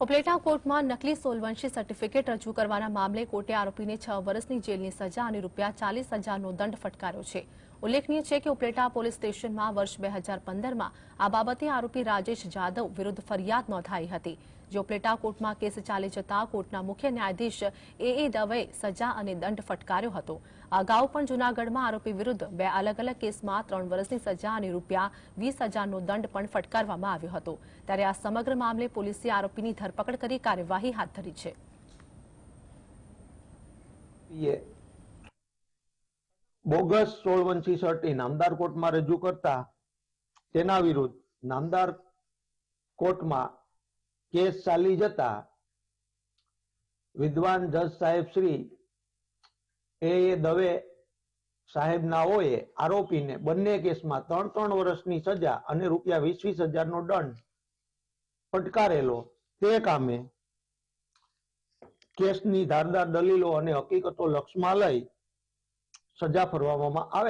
ઉપલેટા કોર્ટમાં નકલી સોલવંશી સર્ટિફિકેટ રજૂ કરવાના મામલે કોર્ટે આરોપીને છ વર્ષની જેલની સજા અને રૂપિયા ચાલીસ હજારનો દંડ ફટકાર્યો છે. ઉલ્લેખનીય છે કે ઉપલેટા પોલીસ સ્ટેશનમાં વર્ષ બે હજાર પંદરમાં આ બાબતે આરોપી રાજેશ જાદવ વિરુદ્ધ ફરિયાદ નોંધાઈ હતી, જે ઉપલેટા કોર્ટમાં કેસ ચાલી જતા કોર્ટના મુખ્ય ન્યાયાધીશ એ. એ. દવે સજા અને દંડ ફટકાર્યો હતો. અગાઉ પણ જૂનાગઢમાં આરોપી વિરુદ્ધ બે અલગ અલગ કેસમાં ત્રણ વર્ષની સજા અને રૂપિયા વીસ હજારનો દંડ પણ ફટકારવામાં આવ્યો હતો. ત્યારે આ સમગ્ર મામલે પોલીસે આરોપીની ધરપકડ કરી કાર્યવાહી હાથ ધરી છે. બોગસ સોળવંશી સર્ટી નામદાર કોર્ટમાં રજૂ કરતા તેના વિરુદ્ધ નામદાર કોર્ટમાં કેસ ચાલી જતા વિદ્વાન જજ સાહેબ શ્રી એ. દવે સાહેબનાઓએ આરોપીને બંને કેસમાં ત્રણ ત્રણ વર્ષની સજા અને રૂપિયા વીસ વીસ હજારનો દંડ ફટકારેલો. તે કામે કેસની ધારદાર દલીલો અને હકીકતો લક્ષમાં લઈ સજા ફરવામાં આવેલ